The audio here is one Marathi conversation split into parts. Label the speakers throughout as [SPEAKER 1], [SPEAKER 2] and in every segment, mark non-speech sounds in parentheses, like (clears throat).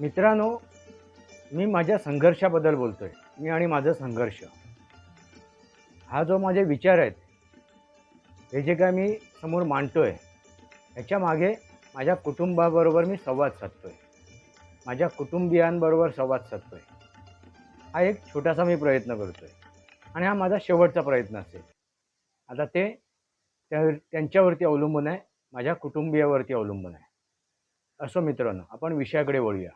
[SPEAKER 1] मित्रांनो मी माझ्या संघर्षाबद्दल बोलतोय. मी आणि माझा संघर्ष. हा जो माझे विचार आहेत हे जे काय मी समोर मांडतोय ह्याच्या मागे माझ्या कुटुंबाबरोबर मी संवाद साधतोय. माझ्या कुटुंबियांबरोबर संवाद साधतोय. हा एक छोटासा मी प्रयत्न करतोय. आणि हा माझा शेवटचा प्रयत्न असेल. आता ते त्यांच्यावरती अवलंबून आहे माझ्या कुटुंबियावरती अवलंबून आहे. असो मित्रांनो आपण विषयाकडे वळूया.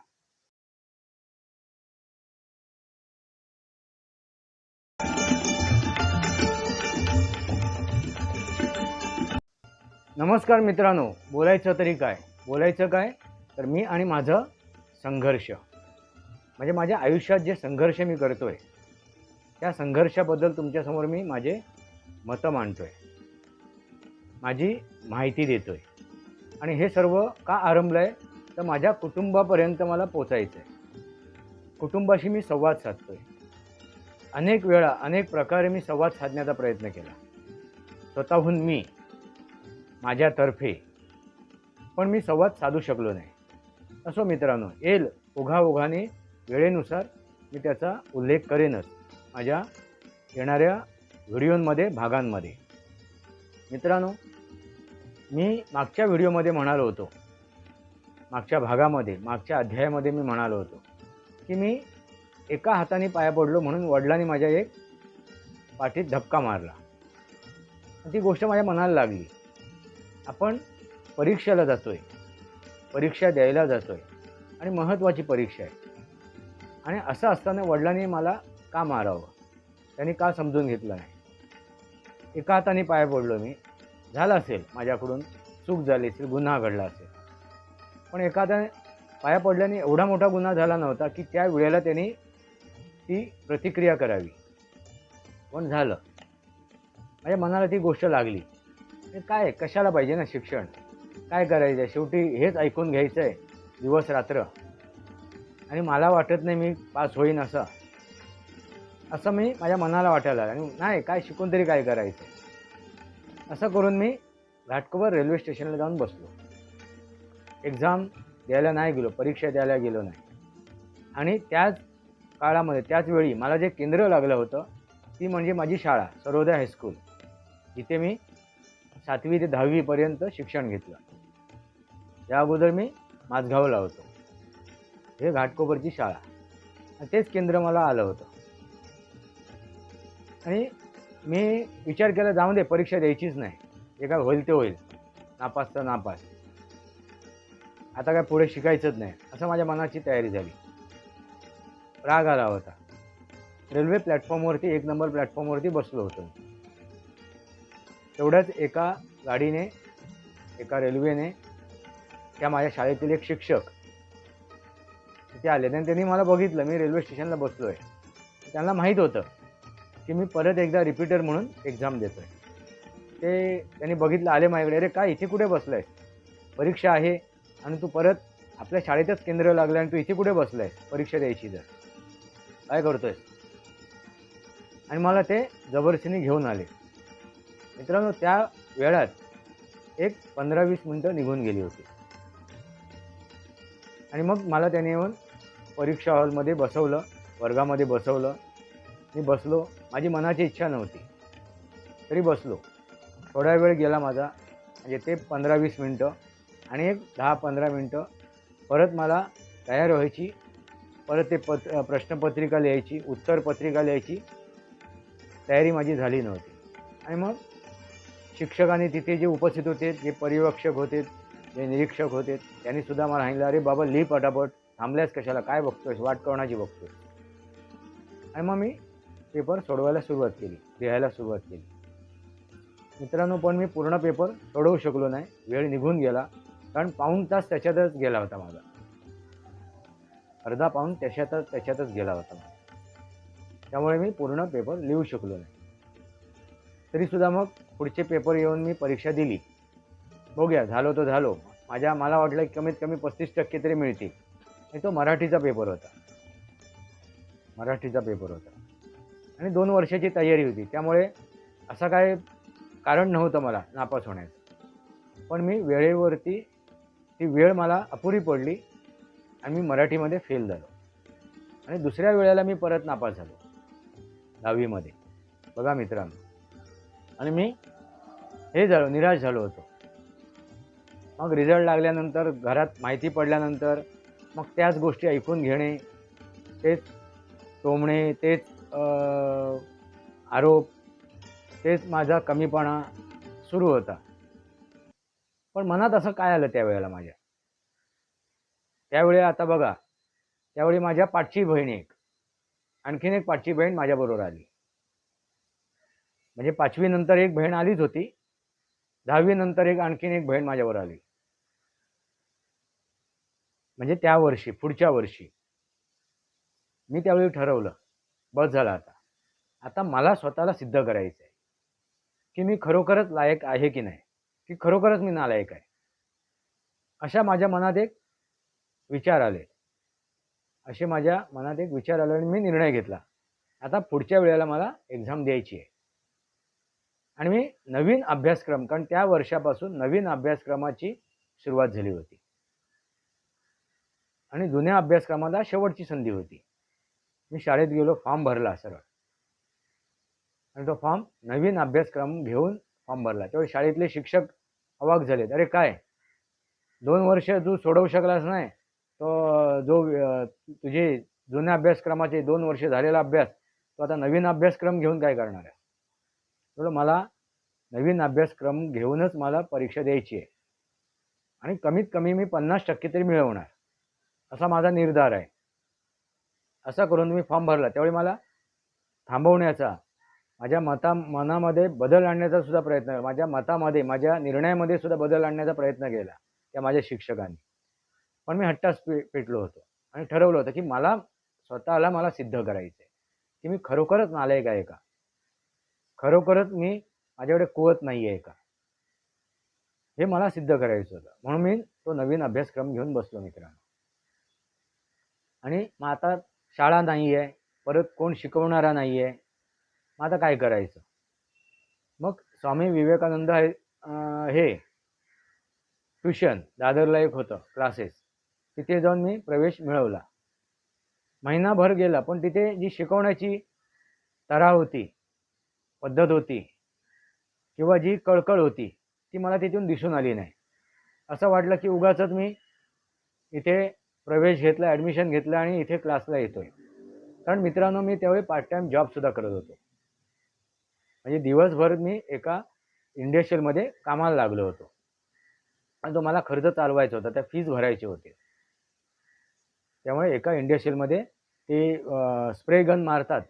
[SPEAKER 1] नमस्कार मित्रांनो बोलायचं तरी काय? बोलायचं काय? तर मी आणि माझं संघर्ष. म्हणजे माझ्या आयुष्यात जे संघर्ष मी करतो आहे त्या संघर्षाबद्दल तुमच्यासमोर मी माझे मतं मांडतो आहे माझी माहिती देतो आहे आणि हे सर्व का आरंभलं आहे तर माझ्या कुटुंबापर्यंत मला पोचायचं आहे कुटुंबाशी मी संवाद साधतो आहे अनेक वेळा अनेक प्रकारे मी संवाद साधण्याचा प्रयत्न केला. स्वतःहून मी माझ्यातर्फे. पण मी संवाद साधू शकलो नाही. असो मित्रांनो येईल ओघाओघाने वेळेनुसार मी त्याचा उल्लेख करेनच माझ्या येणाऱ्या व्हिडिओंमध्ये भागांमध्ये. मित्रांनो मी मागच्या व्हिडिओमध्ये म्हणालो होतो मागच्या भागामध्ये मागच्या अध्यायामध्ये मी म्हणालो होतो की मी एका हाताने पाया पडलो म्हणून वडिलांनी माझ्या एक पाठीत धक्का मारला. ती गोष्ट माझ्या मनाला लागली. आपण परीक्षेला जातो आहे परीक्षा द्यायला जातो आहे आणि महत्त्वाची परीक्षा आहे. आणि असं असताना वडिलांनी मला का मारावं? त्यांनी का समजून घेतलं नाही? एका हाताने पाया पडलो मी. झालं असेल. माझ्याकडून चूक झाली असेल गुन्हा घडला असेल. पण एका हाताने पाया पडल्याने एवढा मोठा गुन्हा झाला नव्हता की त्या वेळेला त्यांनी ती प्रतिक्रिया करावी. पण झालं. माझ्या मनाला ती गोष्ट लागली. ते काय कशाला पाहिजे ना शिक्षण? काय करायचं आहे शेवटी हेच ऐकून घ्यायचं आहे दिवस रात्र. आणि मला वाटत नाही मी पास होईन असं. असं मी माझ्या मनाला वाटायला आणि नाही काय शिकून तरी काय करायचं असं करून मी घाटकोपर रेल्वे स्टेशनला जाऊन बसलो. एक्झाम द्यायला नाही गेलो परीक्षा द्यायला गेलो नाही. आणि त्याच काळामध्ये त्याच वेळी मला जे केंद्र लागलं होतं ती म्हणजे माझी शाळा सर्वोदय हायस्कूल. इथे मी सातवी ते दहावीपर्यंत शिक्षण घेतलं. या अगोदर मी माझगावला होतो. हे घाटकोपरची शाळा. तेच केंद्र मला आलं होतं. आणि मी विचार केला जाऊन दे परीक्षा द्यायचीच नाही. जे काय होईल ते होईल. नापास तर नापास. आता काय पुढे शिकायचंच नाही असं माझ्या मनाची तयारी झाली. राग आला होता. रेल्वे प्लॅटफॉर्मवरती एक नंबर प्लॅटफॉर्मवरती बसलो होतो तेवढ्याच एका गाडीने एका रेल्वेने त्या माझ्या शाळेतील एक शिक्षक तिथे आले. आणि त्यांनी मला बघितलं. मी रेल्वे स्टेशनला बसलो आहे त्यांना माहीत होतं की मी परत एकदा रिपीटर म्हणून एक्झाम देतो आहे ते त्यांनी बघितलं आले माझ्याकडे. अरे काय? इथे कुठे बसलं आहे परीक्षा आहे आणि तू परत आपल्या शाळेतच केंद्र लागलं आणि तू इथे कुठे बसलं आहे परीक्षा द्यायची जर काय करतोय आणि मला ते जबरदस्तीने घेऊन आले. मित्रांनो त्या वेळात एक पंधरा वीस मिनटं निघून गेली होती. आणि मग मला त्याने येऊन परीक्षा हॉलमध्ये बसवलं वर्गामध्ये बसवलं. मी बसलो. माझी मनाची इच्छा नव्हती. तरी बसलो. थोडा वेळ गेला माझा. म्हणजे ते पंधरा वीस मिनटं आणि एक दहा पंधरा मिनटं परत मला तयार व्हायची. परत ते पत प्रश्नपत्रिका लिहायची उत्तरपत्रिका लिहायची तयारी माझी झाली नव्हती. आणि मग शिक्षकांनी तिथे जे उपस्थित होते जे परिवक्षक होते जे निरीक्षक होते त्यांनी सुद्धा मला सांगितलं अरे बाबा लिही पटापट. थांबल्यास कशाला? काय बघतोयस? वाट कोणाची बघतोय आणि मग मी पेपर सोडवायला सुरुवात केली लिहायला सुरुवात केली. मित्रांनो पण मी पूर्ण पेपर सोडवू शकलो नाही. वेळ निघून गेला. कारण पाऊण तास त्याच्यातच गेला होता माझा. अर्धा पाऊण त्याच्यातच त्याच्यातच गेला होता माझा. त्यामुळे मी पूर्ण पेपर लिहू शकलो नाही. तरीसुद्धा मग पुढचे पेपर येऊन मी परीक्षा दिली. बघूया झालो तो झालो. माझ्या मला वाटलं की कमीत कमी पस्तीस टक्के तरी मिळतील. आणि तो मराठीचा पेपर होता. मराठीचा पेपर होता. आणि दोन वर्षाची तयारी होती. त्यामुळे असं काय कारण नव्हतं मला नापास होण्याचं. पण मी वेळेवरती ती वेळ मला अपुरी पडली आणि मी मराठीमध्ये फेल झालो. आणि दुसऱ्या वेळेला मी परत नापास झालो. दहावीमध्ये. बघा मित्रांनो. आणि मी हे झालो निराश झालो होतो. मग रिझल्ट लागल्यानंतर घरात माहिती पडल्यानंतर मग त्याच गोष्टी ऐकून घेणे तेच टोमणे तेच आरोप तेच माझा कमीपणा सुरू होता. पण मनात असं काय आलं त्यावेळेला माझ्या? त्यावेळी आता बघा त्यावेळी माझ्या पाठची बहीण एक आणखीन एक पाठची बहीण माझ्याबरोबर आली. म्हणजे पाचवी नंतर एक बहीण आलीच होती. दहावी नंतर एक आणखीन एक बहीण माझ्यावर आली. म्हणजे त्या वर्षी पुढच्या वर्षी. मी त्यावेळी ठरवलं बस झालं आता. आता मला स्वतःला सिद्ध करायचं आहे. की मी खरोखरच लायक आहे की नाही? की खरोखरच मी नालायक आहे? अशा माझ्या मनात एक विचार आले. असे माझ्या मनात एक विचार आले आणि मी निर्णय घेतला. आता पुढच्या वेळेला मला एक्झाम द्यायची आहे. आणि मी नवीन अभ्यासक्रम कारण त्या वर्षापासून नवीन अभ्यासक्रमाची सुरुवात झाली होती. आणि जुन्या अभ्यासक्रमाला शेवटची संधी होती. मी शाळेत गेलो फॉर्म भरला सरळ. आणि तो फॉर्म नवीन अभ्यासक्रम घेऊन फॉर्म भरला. त्यावेळी शाळेतले शिक्षक अवाक झालेत. अरे काय? दोन वर्ष तू सोडवू शकलास नाही. तो जो तुझे जुन्या अभ्यासक्रमाचे दोन वर्ष झालेला अभ्यास तो आता नवीन अभ्यासक्रम घेऊन काय करणार आहे? थोडं मला नवीन अभ्यासक्रम घेऊनच मला परीक्षा द्यायची आहे. आणि कमीत कमी मी पन्नास टक्के तरी मिळवणार. असा माझा निर्धार आहे. असा करून मी फॉर्म भरला. त्यावेळी मला थांबवण्याचा माझ्या मता मनामध्ये बदल आणण्याचा सुद्धा प्रयत्न केला. माझ्या मतामध्ये माझ्या निर्णयामध्ये सुद्धा बदल आणण्याचा प्रयत्न केला त्या माझ्या शिक्षकांनी. पण मी हट्टास पे पेटलो होतो. आणि ठरवलं होतं की मला स्वतःला मला सिद्ध करायचं आहे की मी खरोखरच नालायक आहे का? खरोखरच मी माझ्याकडे कुवत नाही आहे का हे मला सिद्ध करायचं होतं. म्हणून मी तो नवीन अभ्यासक्रम घेऊन बसलो मित्रांनो. आणि मग आता शाळा नाही आहे परत कोण शिकवणारा नाही आहे मग आता काय करायचं? मग स्वामी विवेकानंद हे हे ट्युशन दादरला एक होतं क्लासेस. तिथे जाऊन मी प्रवेश मिळवला. महिनाभर गेला पण तिथे जी शिकवण्याची तरा होती पद्धत होती किंवा जी कळकळ होती ती मला तिथून दिसून आली नाही. असं वाटलं की उगाचच मी इथे प्रवेश घेतला ॲडमिशन घेतलं आणि इथे क्लासला येतो आहे कारण मित्रांनो मी त्यावेळी पार्ट टाईम जॉबसुद्धा करत होतो. म्हणजे दिवसभर मी एका इंडस्ट्रीयलमध्ये कामाला लागलो होतो. आणि तो मला खर्च चालवायचा होता त्या फीज भरायची होती. त्यामुळे एका इंडस्ट्रीयलमध्ये ते स्प्रे गन मारतात.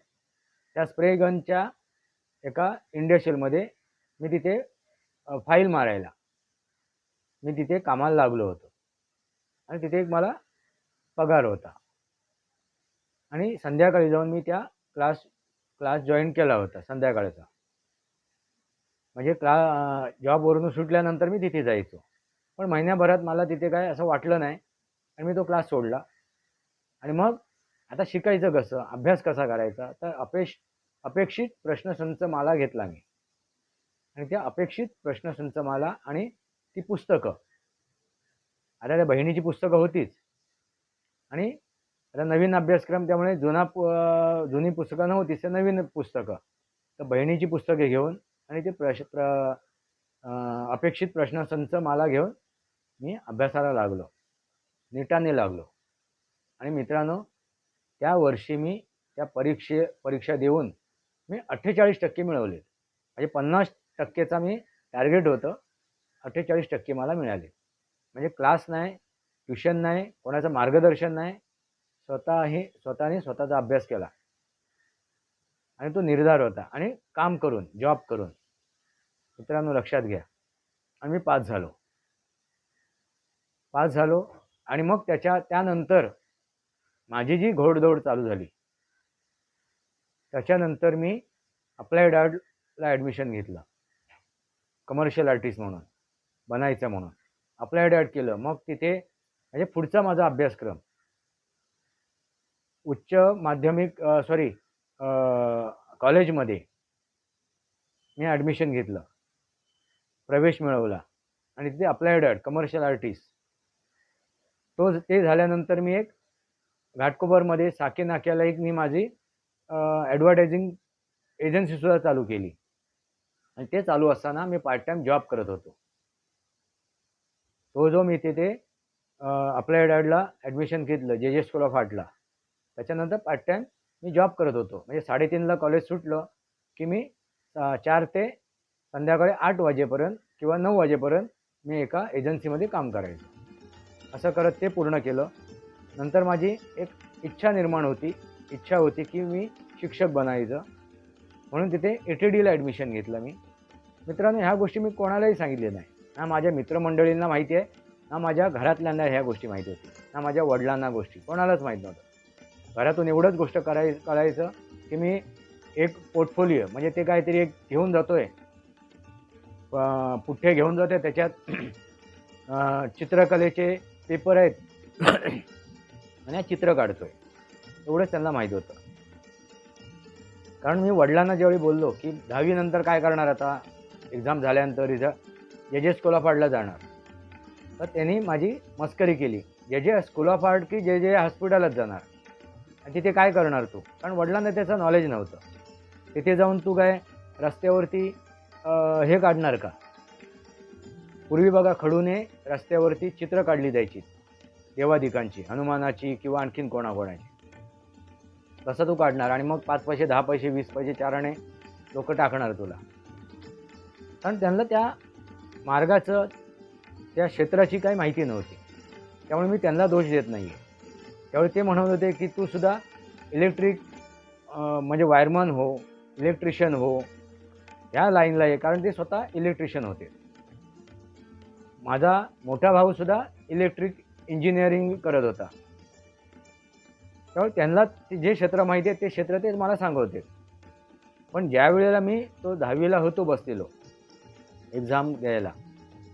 [SPEAKER 1] त्या स्प्रे गनच्या एका इंडस्ट्रीयलमध्ये मी तिथे फाईल मारायला. मी तिथे कामाला लागलो होतो. आणि तिथे एक मला पगार होता. आणि संध्याकाळी जाऊन मी त्या क्लास क्लास जॉईन केला होता संध्याकाळचा. म्हणजे क्ला जॉबवरून सुटल्यानंतर मी तिथे जायचो. पण महिन्याभरात मला तिथे काय असं वाटलं नाही. आणि मी तो क्लास सोडला. आणि मग आता शिकायचं कसं? अभ्यास कसा करायचा? तर अपेश अपेक्षित प्रश्नसंच माला घेतला मी. आणि त्या अपेक्षित प्रश्नसंच माला आणि ती पुस्तकं. आता त्या बहिणीची पुस्तकं होतीच. आणि आता नवीन अभ्यासक्रम त्यामुळे जुना पु जुनी पुस्तकं नव्हतीच तर नवीन पुस्तकं. तर बहिणीची पुस्तके घेऊन आणि ते प्रश प्र अपेक्षित प्रश्नसंच मला घेऊन मी अभ्यासाला लागलो. नीटाने लागलो. आणि मित्रांनो त्या वर्षी मी त्या परीक्षे परीक्षा देऊन मी अठ्ठेचाळीस टक्के मिळवले. म्हणजे पन्नास टक्केचा मी टार्गेट होतं. अठ्ठेचाळीस टक्के मला मिळाले. म्हणजे क्लास नाही ट्युशन नाही कोणाचं मार्गदर्शन नाही. स्वतः हे स्वतःने स्वतःचा अभ्यास केला. आणि तो निर्धार होता. आणि काम करून जॉब करून. मित्रांनो लक्षात घ्या. आणि मी पास झालो. पास झालो आणि मग त्याच्या त्यानंतर माझी जी घोडदौड चालू झाली त्याच्यानंतर मी अप्लाइड आर्टला ॲडमिशन घेतलं. कमर्शियल आर्टिस्ट म्हणून बनायचं म्हणून. अप्लाइड आर्ट केलं. मग तिथे म्हणजे पुढचा माझा अभ्यासक्रम. उच्च माध्यमिक सॉरी कॉलेजमध्ये मी ॲडमिशन घेतलं. प्रवेश मिळवला. आणि तिथे अप्लाइड आर्ट कमर्शियल आर्टिस्ट तो ते झाल्यानंतर मी एक घाटकोपरमध्ये साके नाक्याला एक मी माझी ॲडव्हर्टायझिंग एजन्सीसुद्धा चालू केली. आणि ते चालू असताना मी पार्ट टाईम जॉब करत होतो. तो जो मी तिथे अप्लायड ॲडला ॲडमिशन घेतलं जे जे स्कूल ऑफ आर्टला त्याच्यानंतर पार्ट टाईम मी जॉब करत होतो. म्हणजे साडेतीनला कॉलेज सुटलं की मी चार ते संध्याकाळी आठ वाजेपर्यंत किंवा नऊ वाजेपर्यंत मी एका एजन्सीमध्ये काम करायचो. असं करत ते पूर्ण केलं. नंतर माझी एक इच्छा निर्माण होती. इच्छा होती की मी शिक्षक बनायचं. म्हणून तिथे ए टी डीला ॲडमिशन घेतलं मी. मित्रांनो ह्या गोष्टी मी कोणालाही सांगितल्या नाही. ना माझ्या मित्रमंडळींना माहिती आहे ना माझ्या घरातल्यांना ह्या गोष्टी माहिती होती ना माझ्या वडिलांना गोष्टी. कोणालाच माहीत नव्हतं. घरातून एवढंच गोष्ट कराय करायचं की मी एक पोर्टफोलिओ म्हणजे ते काहीतरी एक घेऊन जातो आहे पुठ्ठे घेऊन जातो आहे त्याच्यात चित्रकलेचे पेपर आहेत. (clears throat) आणि चित्र काढतो आहे एवढंच त्यांना माहीत होतं. कारण मी वडिलांना ज्यावेळी बोललो की दहावीनंतर काय करणार आता? एक्झाम झाल्यानंतर रिझल्ट जे जे स्कूल ऑफ आर्टला जाणार. तर त्यांनी माझी मस्करी केली. जे जे स्कूल ऑफ आर्ट की जे जे हॉस्पिटलात जाणार. आणि तिथे काय करणार तू? कारण वडिलांना त्याचं नॉलेज नव्हतं. तिथे जाऊन तू काय रस्त्यावरती हे काढणार का? पूर्वी बघा खडूने रस्त्यावरती चित्र काढली जायची. देवादिकांची हनुमानाची किंवा आणखीन कोणाकोणाची. तसं तू काढणार आणि मग पाच पैसे दहा पैसे वीस पैसे चाराने लोक टाकणार तुला. कारण त्यांना त्या मार्गाचं त्या क्षेत्राची काही माहिती नव्हती. त्यामुळे मी त्यांना दोष देत नाही आहे त्यावेळी ते म्हणत होते की तू सुद्धा इलेक्ट्रिक म्हणजे वायरमन हो इलेक्ट्रिशियन हो ह्या लाईनला आहे कारण ते स्वतः इलेक्ट्रिशियन होते. माझा मोठा भाऊसुद्धा इलेक्ट्रिक इंजिनिअरिंग करत होता. त्यामुळे त्यांना ते जे क्षेत्र माहिती आहे ते क्षेत्र ते मला सांगवते. पण ज्या वेळेला मी तो दहावीला होतो बसलेलो एक्झाम द्यायला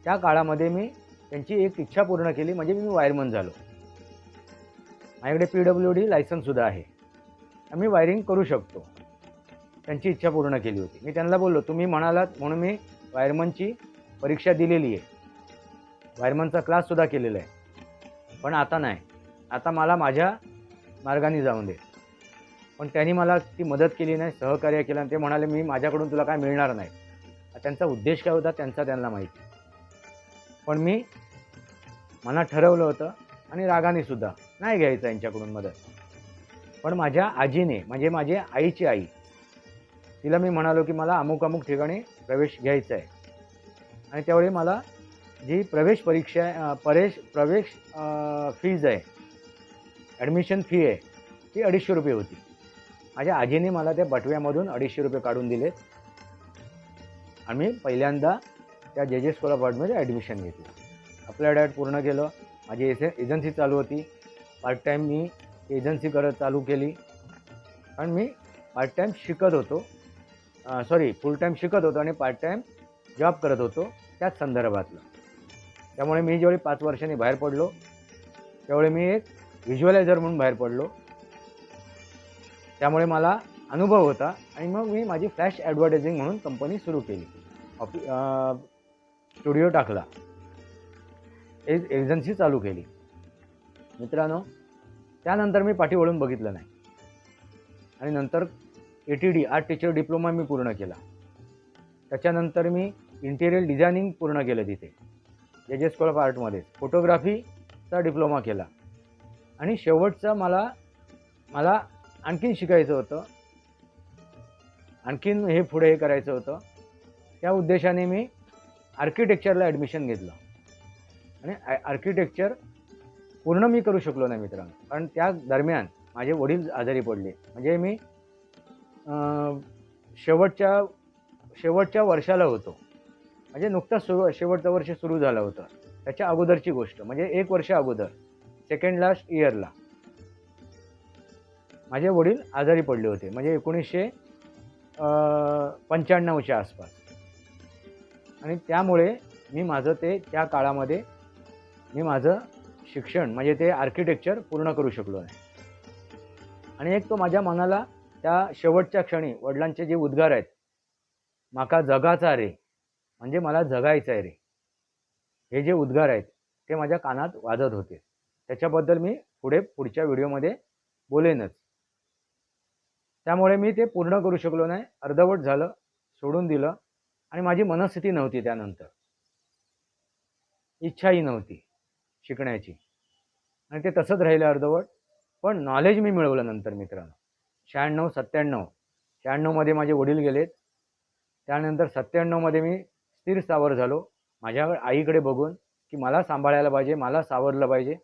[SPEAKER 1] त्या काळामध्ये मी त्यांची एक इच्छा पूर्ण केली म्हणजे मी वायरमन झालो. माझ्याकडे पी डब्ल्यू डी लायसन्ससुद्धा आहे. मी वायरिंग करू शकतो. त्यांची इच्छा पूर्ण केली होती. मी त्यांना बोललो तुम्ही म्हणालात म्हणून मी वायरमनची परीक्षा दिलेली आहे. वायरमनचा क्लाससुद्धा केलेला आहे. पण आता नाही. आता मला माझ्या मार्गाने जाऊन दे. पण त्यांनी मला ती मदत केली नाही सहकार्य केलं आणि ते म्हणाले मी माझ्याकडून तुला काय मिळणार नाही. त्यांचा उद्देश काय होता त्यांचा त्यांना माहिती. पण मी मनात ठरवलं होतं आणि रागाने सुद्धा नाही घ्यायचं यांच्याकडून मदत. पण माझ्या आजीने म्हणजे माझी आईची आई तिला मी म्हणालो की मला अमुक अमुक ठिकाणी प्रवेश घ्यायचा आहे. आणि त्यावेळी मला जी प्रवेश परीक्षा परेश प्रवेश फीज आहे ॲडमिशन फी आहे ती अडीचशे रुपये होती. माझ्या आजीने मला त्या बटव्यामधून अडीचशे रुपये काढून दिले. आम्ही पहिल्यांदा त्या जे जे स्कूल ऑफ आर्टमध्ये ॲडमिशन घेतलं. आपलं आर्ट पूर्ण केलं. माझी एस एजन्सी चालू होती. पार्ट टाईम मी एजन्सी करत चालू केली. कारण मी पार्ट टाईम शिकत होतो. सॉरी फुल टाईम शिकत होतो आणि पार्ट टाईम जॉब करत होतो त्याच संदर्भातलं. त्यामुळे मी ज्यावेळी पाच वर्षांनी बाहेर पडलो त्यावेळी मी एक व्हिज्युअलायझर म्हणून बाहेर पडलो. त्यामुळे मला अनुभव होता आणि मग मी माझी फ्लॅश ॲडव्हर्टायझिंग म्हणून कंपनी सुरू केली. ऑफि स्टुडिओ टाकला. एज एजन्सी चालू केली. मित्रांनो त्यानंतर मी पाठी वळून बघितलं नाही. आणि नंतर A T D art teacher diploma मी पूर्ण केला. त्याच्यानंतर मी इंटेरियर डिझायनिंग पूर्ण केलं तिथे. जे जे स्कूल ऑफ आर्टमध्ये. फोटोग्राफीचा डिप्लोमा केला. आणि शेवटचा मला मला आणखीन शिकायचं होतं. आणखीन हे पुढे हे करायचं होतं. त्या उद्देशाने मी आर्किटेक्चरला ॲडमिशन घेतलं. आणि आर्किटेक्चर पूर्ण मी करू शकलो नाही मित्रांनो. कारण त्या दरम्यान माझे वडील आजारी पडले. म्हणजे मी शेवटच्या शेवटच्या वर्षाला होतो. म्हणजे नुकताच सुरू शेवटचं वर्ष सुरू झालं होतं. त्याच्या अगोदरची गोष्ट. म्हणजे एक वर्ष अगोदर. सेकंड लास्ट इयरला माझे वडील आजारी पडले होते. म्हणजे एकोणीसशे पंच्याण्णवच्या आसपास. आणि त्यामुळे मी माझं ते त्या काळामध्ये मी माझं शिक्षण म्हणजे ते आर्किटेक्चर पूर्ण करू शकलो नाही. आणि एक तो माझ्या मनाला त्या शेवटच्या क्षणी वडिलांचे जे उद्गार आहेत माका जगाचा रे म्हणजे मला जगायचं आहे रे हे जे उद्गार आहेत ते माझ्या कानात वाजत होते. त्याच्याबद्दल मी पुढे पुढच्या व्हिडिओमध्ये बोलेनच. त्यामुळे मी ते पूर्ण करू शकलो नाही. अर्धवट झालं सोडून दिलं आणि माझी मनस्थिती नव्हती त्यानंतर. इच्छाही नव्हती शिकण्याची. आणि ते तसंच राहिलं अर्धवट. पण नॉलेज मी मिळवलं नंतर मित्रांनो. शहाण्णव सत्त्याण्णव. शहाण्णवमध्ये माझे वडील गेलेत. त्यानंतर सत्त्याण्णवमध्ये मी स्थिर सावर झालो. माझ्या आईकडे बघून की मला सांभाळायला पाहिजे मला सावरलं पाहिजे.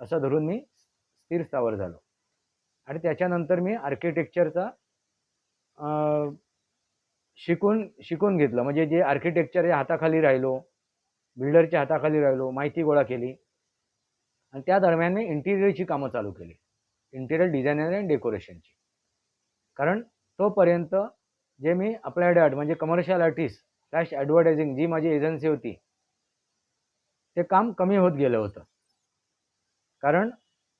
[SPEAKER 1] असं धरून मी स्थिर स्थावर झालो. आणि त्याच्यानंतर मी आर्किटेक्चरचा शिकून शिकून घेतलं. म्हणजे जे आर्किटेक्चरच्या हाताखाली राहिलो बिल्डरच्या हाताखाली राहिलो माहिती गोळा केली. आणि त्या दरम्यान मी इंटिरियरची कामं चालू केली. इंटिरियर डिझायनर अँड डेकोरेशनची कारण तोपर्यंत जे मी अप्लायड आर्ट म्हणजे कमर्शियल आर्टिस्ट स्लॅश ॲडव्हर्टायझिंग जी माझी एजन्सी होती ते काम कमी होत गेलं होतं. कारण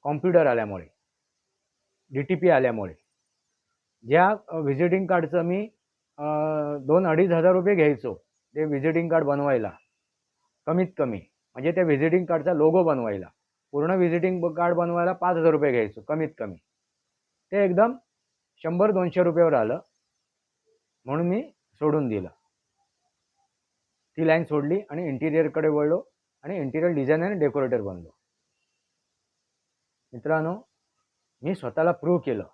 [SPEAKER 1] कॉम्प्युटर आल्यामुळे डी टी पी आल्यामुळे. ज्या व्हिजिटिंग कार्डचं मी दोन अडीच हजार रुपये घ्यायचो ते व्हिजिटिंग कार्ड बनवायला कमीत कमी म्हणजे त्या व्हिजिटिंग कार्डचा लोगो बनवायला पूर्ण व्हिजिटिंग कार्ड बनवायला पाच हजार रुपये घ्यायचो कमीत कमी. ते एकदम शंभर दोनशे रुपयावर आलं म्हणून मी सोडून दिलं. ती लाईन सोडली आणि इंटिरियरकडे वळलो आणि इंटिरियर डिझायनर आणि डेकोरेटर बनलो. मित्रांनो मी स्वतःला प्रूव्ह केलं.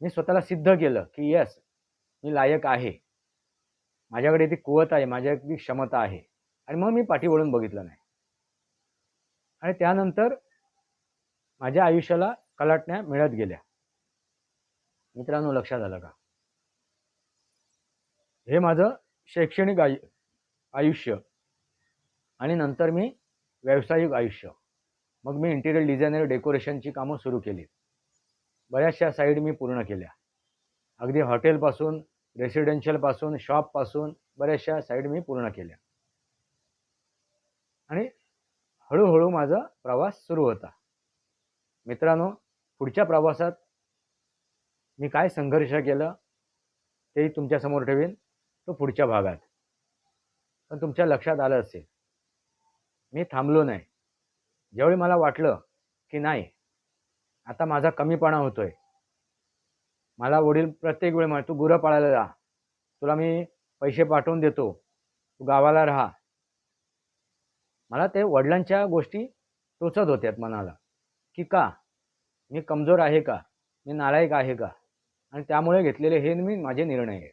[SPEAKER 1] मी स्वतःला सिद्ध केलं की येस मी लायक आहे. माझ्याकडे ती कुवत आहे माझ्याकडे ती क्षमता आहे. आणि मग मी पाठी वळून बघितलं नाही. आणि त्यानंतर माझ्या आयुष्याला कलाटण्या मिळत गेल्या. मित्रांनो लक्षात आलं का? हे माझं शैक्षणिक आयु आयुष्य. आणि नंतर मी व्यावसायिक आयुष्य. मग मी इंटिरियर डिझायनर डेकोरेशनची कामं सुरू केली. बऱ्याचशा साईड मी पूर्ण केल्या. अगदी हॉटेलपासून रेसिडेन्शियलपासून शॉपपासून बऱ्याचशा साईड मी पूर्ण केल्या. आणि हळूहळू माझा प्रवास सुरू होता. मित्रांनो पुढच्या प्रवासात मी काय संघर्ष केलं तेही तुमच्यासमोर ठेवीन. तो पुढच्या भागात. पण तुमच्या लक्षात आलं असेल. मी थांबलो नाही. ज्यावेळी मला वाटलं की नाही आता माझा कमीपणा होतोय. मला वडील प्रत्येक वेळी म्हण तू गुरं पाळायला जा. तुला मी पैसे पाठवून देतो. तू गावाला राहा. मला ते वडिलांच्या गोष्टी टोचत होत्यात मनाला की का? मी कमजोर आहे का? मी नालायक आहे का? आणि त्यामुळे घेतलेले हे मी माझे निर्णय आहेत.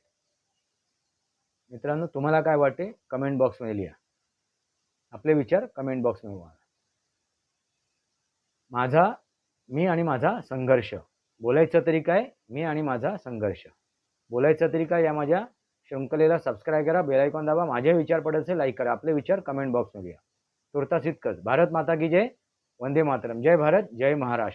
[SPEAKER 1] मित्रांनो तुम्हाला काय वाटते? कमेंट बॉक्समध्ये लिहा. आपले विचार कमेंट बॉक्समध्ये व्हा माझा मी आणि माझा संघर्ष. बोलायचं तरी काय? मी आणि माझा संघर्ष. बोलायचं तरी काय? या माझ्या शृंखलेला सबस्क्राईब करा बेलायकॉन दाबा. माझे विचार पडत असेल लाईक करा. आपले विचार कमेंट बॉक्समध्ये या. तुर्तास इतकंच. भारत माता की जय. वंदे मातरम. जय भारत जय महाराष्ट्र.